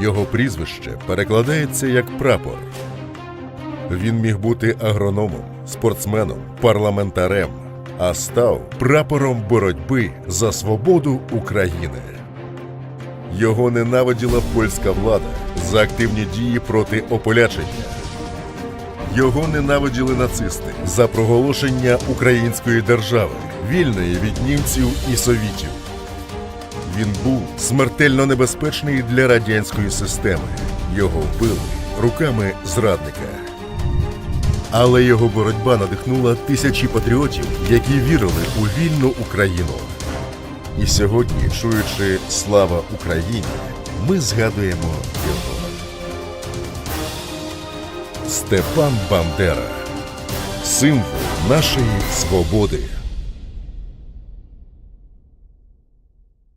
Його прізвище перекладається як прапор. Він міг бути агрономом, спортсменом, парламентарем, а став прапором боротьби за свободу України. Його ненавиділа польська влада за активні дії проти ополячення. Його ненавиділи нацисти за проголошення української держави, вільної від німців і совітів. Він був смертельно небезпечний для радянської системи. Його вбили руками зрадника. Але його боротьба надихнула тисячі патріотів, які вірили у вільну Україну. І сьогодні, чуючи слава Україні, ми згадуємо його. Степан Бандера символ нашої свободи.